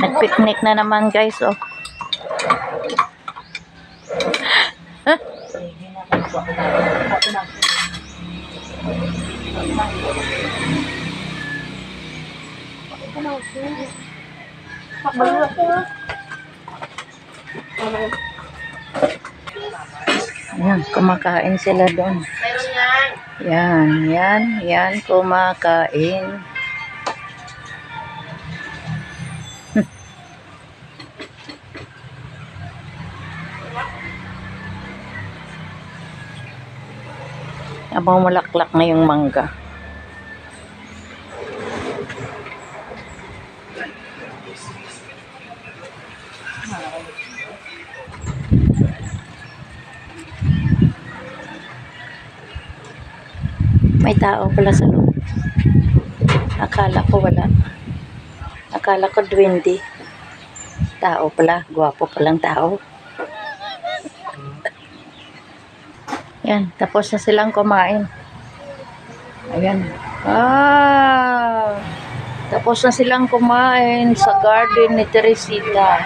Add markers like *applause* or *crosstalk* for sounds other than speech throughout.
Nag-picnic na naman guys, oh. Huh? Ayan, kumakain sila doon. Yan, yan, yan, kumakain. Abang malaklak na yung mangga. May tao pala sa loob. Akala ko wala. Akala ko duwende. Tao pala. Gwapo palang tao. Yan. Tapos na silang kumain. Ayan. Ah! Tapos na silang kumain sa garden ni Teresita.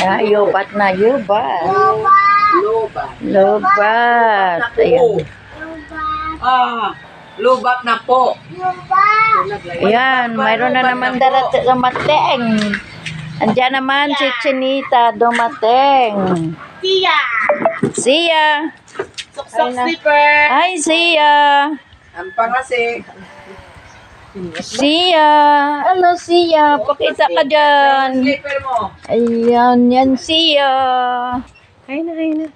Ah, yubat na, yubat. Loba. Lubat. Ayan. Ah, lubat na po. Ayan, mayroon na naman darat dumating. Andiyan naman si Chinita dumating. Tia. Siya. Suksok slipper. Hi, Siya. Ang pangasi. Siya. Hello, Siya. Pakita ka dyan. Slipper mo. Ayan, yan Siya. Hay na, hay na.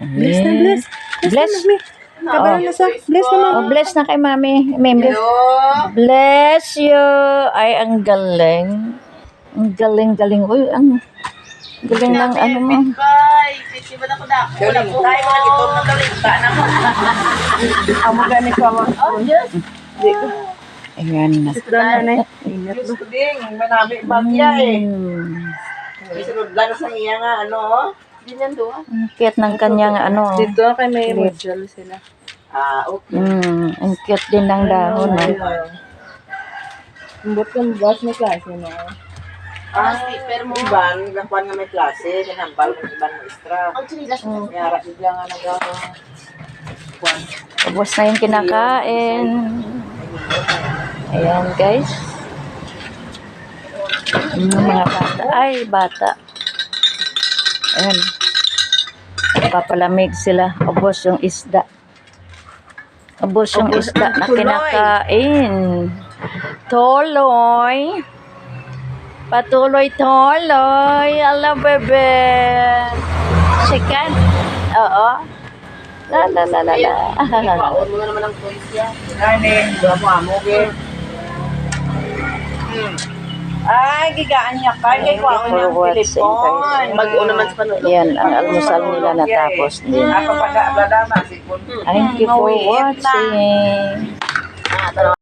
Bless na, bless. Bless. Kabala na sa. Bless naman. Oh, bless na kay mami. Mami. Hello. Bless you. Ay, ang galing. Ang galing-galing. Uy, ang galing ng ano mo. Na na? Galing tayo mga ito na *laughs* ako. Amo gani ko mo. Oh, yes. Ayan na. Doon na Diyos ko ding. Manami bagya eh. Hmm. Isunod lang sa iya nga ano. oh. Ganyan doon. Ang cute ng kanyang ano. Dito kay may module sila. Ah, okay. Mm, ang cute din ng dahon. No? Umbot kang boss na klase na. Ah, slipper mo. Iban, gakuan nga may klase. Kanambal ng iban mo extra. Ang mo. Yara, bigla nga nag Kuan. Tapos na yung kinakain. Ayan guys. Yung mga bata. Ay, bata. Ayan. Papalamig sila. Ubos yung isda. Ubos yung isda na kinakain. Toloy. Patuloy, toloy. Ala, bebe. Chicken. Oo. La, la, la, la, la. Ipaon mo na naman ang polisya. Nani, doon mo amo, ge. Hmm. Ay, gigaan niya ka. Kay ko ako for ng watching, telepon. guys. Mag-uno naman sa panood. Yan, ang almusal nila natapos din. Ako pa ka, blada, masipon. Thank you for watching. Ah.